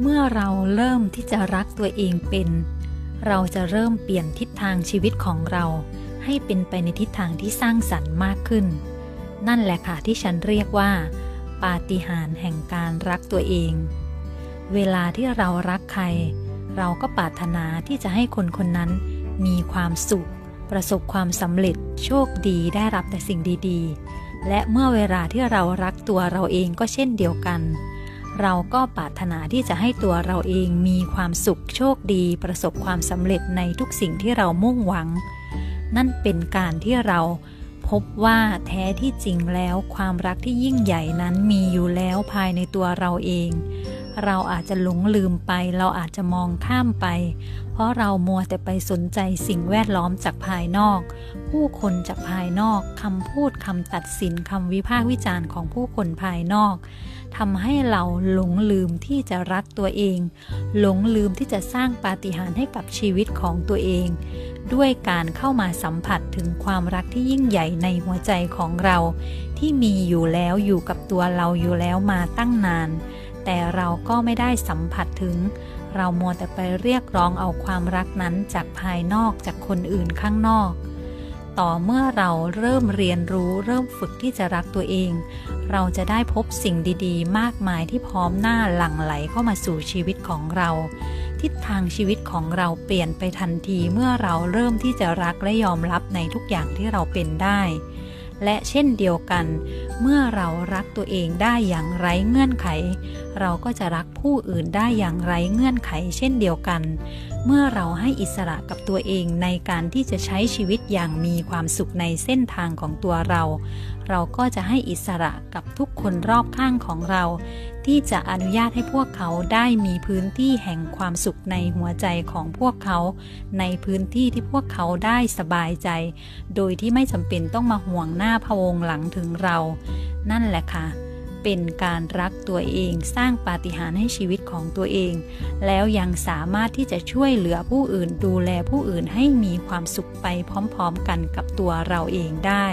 เมื่อเราเริ่มที่จะรักตัวเองเป็น เราจะเริ่มเปลี่ยนทิศทางชีวิตของเรา ให้เป็นไปในทิศทางที่สร้างสรรค์มากขึ้น นั่นแหละค่ะที่ฉันเรียกว่า ปาฏิหาริย์แห่งการรักตัวเอง เวลาที่เรารักใคร เราก็ปรารถนาที่จะให้คนคนนั้น มีความสุข ประสบความสำเร็จ โชคดีได้รับแต่สิ่งดีๆ และเมื่อเวลาที่เรารักตัวเราเองก็เช่นเดียวกัน เราก็ปรารถนาที่จะให้ตัวเราเองมีความสุขโชคดี ประสบความสำเร็จในทุกสิ่งที่เรามุ่งหวัง นั่นเป็นการที่เราพบว่าแท้ที่จริงแล้วความรักที่ยิ่งใหญ่นั้นมีอยู่แล้วภายในตัวเราเอง เราอาจจะหลงลืมไป เราอาจจะมองข้ามไป เพราะเรามัวแต่ไปสนใจสิ่งแวดล้อมจากภายนอก ผู้คนจากภายนอกคำพูดคำตัดสินคำวิพากษ์วิจารณ์ของผู้คนภายนอกทำให้เราหลงลืมที่จะรักตัวเอง หลงลืมที่จะสร้างปาฏิหาริย์ให้กับชีวิตของตัวเอง ด้วยการเข้ามาสัมผัสถึงความรักที่ยิ่งใหญ่ในหัวใจของเรา ที่มีอยู่แล้วอยู่กับตัวเราอยู่แล้วมาตั้งนาน แต่เราก็ไม่ได้สัมผัสถึง เรามัวแต่ไปเรียกร้องเอาความรักนั้นจากภายนอกจากคนอื่นข้างนอก ต่อเมื่อเราเริ่มเรียนรู้เริ่มฝึกที่จะรักตัวเอง เราจะได้พบสิ่งดีๆ มากมายที่พร้อมหน้าหลั่งไหลเข้ามาสู่ชีวิตของเรา ทิศทางชีวิตของเราเปลี่ยนไปทันทีเมื่อเราเริ่มที่จะรักและยอมรับในทุกอย่างที่เราเป็นได้และเช่นเดียวกัน เมื่อเรารักตัวเองได้อย่างไร้เงื่อนไข เราก็จะรักผู้อื่นได้อย่างไร้เงื่อนไขเช่นเดียวกันเมื่อเราให้อิสระกับตัวเองในการที่จะใช้ชีวิตอย่างมีความสุขในเส้นทางของตัวเรา เราก็จะให้อิสระกับทุกคนรอบข้างของเรา ที่จะอนุญาตให้พวกเขาได้มีพื้นที่แห่งความสุขในหัวใจของพวกเขา ในพื้นที่ที่พวกเขาได้สบายใจ โดยที่ไม่จำเป็นต้องมาห่วงหน้าพะวงหลังถึงเรา นั่นแหละค่ะ เป็นการรักตัวเองสร้างปาฏิหาริย์ให้ชีวิตของตัวเอง แล้วยังสามารถที่จะช่วยเหลือผู้อื่นดูแลผู้อื่นให้มีความสุขไปพร้อมๆกันกับตัวเราเองได้